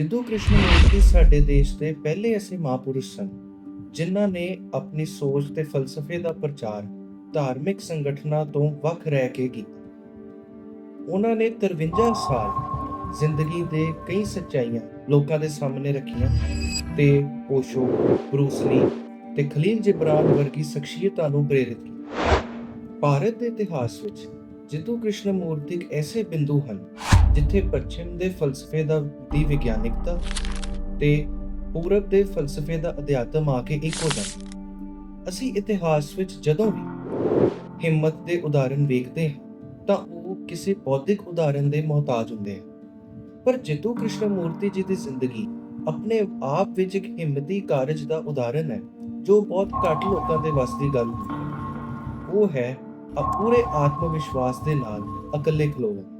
ਸਿੱਧੂ ਕ੍ਰਿਸ਼ਨ ਮੂਰਤੀ ਸਾਡੇ ਦੇਸ਼ ਦੇ ਪਹਿਲੇ ਐਸੇ ਮਹਾਪੁਰਸ਼ ਸਨ, ਜਿਨ੍ਹਾਂ ਨੇ ਆਪਣੀ ਸੋਚ ਤੇ ਫਲਸਫੇ ਦਾ ਪ੍ਰਚਾਰ ਧਾਰਮਿਕ ਸੰਗਠਨਾਂ ਤੋਂ ਵੱਖ ਰਹਿ ਕੇ ਕੀਤਾ। ਉਹਨਾਂ ਨੇ 53 ਸਾਲ ਜ਼ਿੰਦਗੀ ਦੇ ਕਈ ਸੱਚਾਈਆਂ ਲੋਕਾਂ ਦੇ ਸਾਹਮਣੇ ਰੱਖੀਆਂ ਤੇ ਓਸ਼ੋ ਬਰੂਸਲੀ ਤੇ ਖਲੀਲ ਜਿਬਰਾਨ ਵਰਗੀ ਸ਼ਖਸੀਅਤਾਂ ਨੂੰ ਪ੍ਰੇਰਿਤ ਕੀਤਾ। ਭਾਰਤ ਦੇ ਇਤਿਹਾਸ ਵਿੱਚ ਜਿੱਦੂ ਕ੍ਰਿਸ਼ਨ ਮੂਰਤੀ ਇੱਕ ਐਸੇ ਬਿੰਦੂ ਹਨ ਜਿੱਥੇ ਪੱਛਮ ਦੇ ਫਲਸਫੇ ਦਾ ਦੀ ਵਿਗਿਆਨਿਕਤਾ ਤੇ ਪੂਰਬ ਦੇ ਫਲਸਫੇ ਦਾ ਅਧਿਆਤਮ ਆ ਕੇ ਇੱਕ ਹੋ ਜਾਂਦੇ। ਅਸੀਂ ਇਤਿਹਾਸ ਵਿੱਚ ਜਦੋਂ ਵੀ ਹਿੰਮਤ ਦੇ ਉਦਾਹਰਣ ਵੇਖਦੇ ਹਾਂ, ਤਾਂ ਉਹ ਕਿਸੇ ਬੌਧਿਕ ਉਦਾਹਰਣ ਦੇ ਮੁਹਤਾਜ ਹੁੰਦੇ ਹਨ ਪਰ ਜਿੱਤੂ ਕ੍ਰਿਸ਼ਨ ਮੂਰਤੀ ਜੀ ਦੀ ਜ਼ਿੰਦਗੀ ਆਪਣੇ ਆਪ ਵਿੱਚ ਇੱਕ ਹਿੰਮਤੀ ਕਾਰਜ ਦਾ ਉਦਾਹਰਣ ਹੈ, ਜੋ ਬਹੁਤ ਘੱਟ ਲੋਕਾਂ ਦੇ ਵੱਸ ਦੀ ਗੱਲ ਹੈ। ਉਹ ਹੈ ਪੂਰੇ ਆਤਮ ਵਿਸ਼ਵਾਸ ਦੇ ਨਾਲ ਇਕੱਲੇ ਖਲੋਣਾ